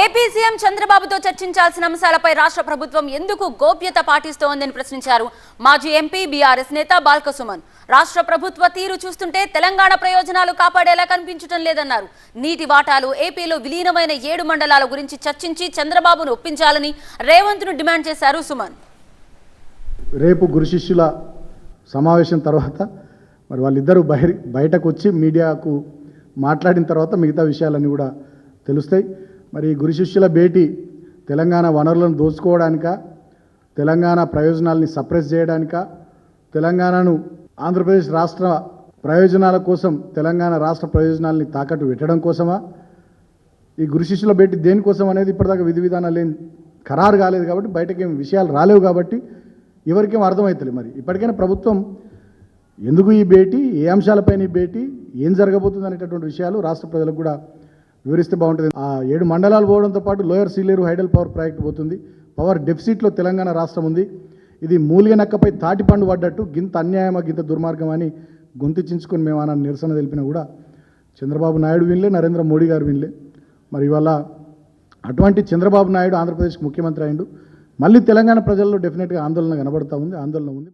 AP CM చంద్రబాబుతో చర్చించాల్సిన అంశాలపై రాష్ట్ర ప్రభుత్వం ఎందుకు గోప్యత పాటిస్తోందని ప్రశ్నించారు మాజీ ఎంపీ బీఆర్ఎస్ నేత బాల్కసుమన్. రాష్ట్ర ప్రభుత్వ తీరు చూస్తుంటే తెలంగాణ ప్రయోజనాలు కాపాడేలా కనిపించడం లేదన్నారు. నీటి వాటాలు ఏపీలో విలీనమైన ఏడు మండలాల గురించి చర్చించి చంద్రబాబును ఒప్పించాలని రేవంత్ను డిమాండ్ చేశారు సుమన్. రేపు గురు శిష్యుల సమావేశం తర్వాత మరి వాళ్ళిద్దరూ బహిర్ బయటకు వచ్చి మీడియాకు మాట్లాడిన తర్వాత మిగతా విషయాలన్నీ కూడా తెలుస్తాయి. మరి గురు శిష్యుల భేటీ తెలంగాణ వనరులను దోచుకోవడానిక తెలంగాణ ప్రయోజనాల్ని సప్రెస్ చేయడానిక తెలంగాణను ఆంధ్రప్రదేశ్ రాష్ట్ర ప్రయోజనాల కోసం తెలంగాణ రాష్ట్ర ప్రయోజనాల్ని తాకట్టు పెట్టడం కోసమా? ఈ గురు శిష్యుల భేటీ దేనికోసం అనేది ఇప్పటిదాకా విధి విధానాలు ఏం ఖరారు కాలేదు కాబట్టి బయటకేం విషయాలు రాలేవు కాబట్టి ఎవరికేం అర్థమవుతుంది మరి. ఇప్పటికైనా ప్రభుత్వం ఎందుకు ఈ భేటీ ఏ అంశాలపైన ఈ భేటీ ఏం జరగబోతుంది అనేటటువంటి విషయాలు రాష్ట్ర ప్రజలకు కూడా వివరిస్తే బాగుంటుంది. ఆ ఏడు మండలాలు పోవడంతో పాటు lower Sileru hydel power project పోతుంది. పవర్ డెఫిసిట్లో తెలంగాణ రాష్ట్రం ఉంది. ఇది మూలిగ నక్కపై తాటి పండు పడ్డట్టు గింత అన్యాయమా గింత దుర్మార్గం అని గొంతు చించుకొని మేము అన్న నిరసన తెలిపినా కూడా చంద్రబాబు నాయుడు వినలే నరేంద్ర మోడీ గారు వినలే. మరి ఇవాళ అటువంటి చంద్రబాబు నాయుడు ఆంధ్రప్రదేశ్కి ముఖ్యమంత్రి అయిండు మళ్ళీ తెలంగాణ ప్రజల్లో డెఫినెట్గా ఆందోళన కనబడతా ఉంది ఆందోళన ఉంది.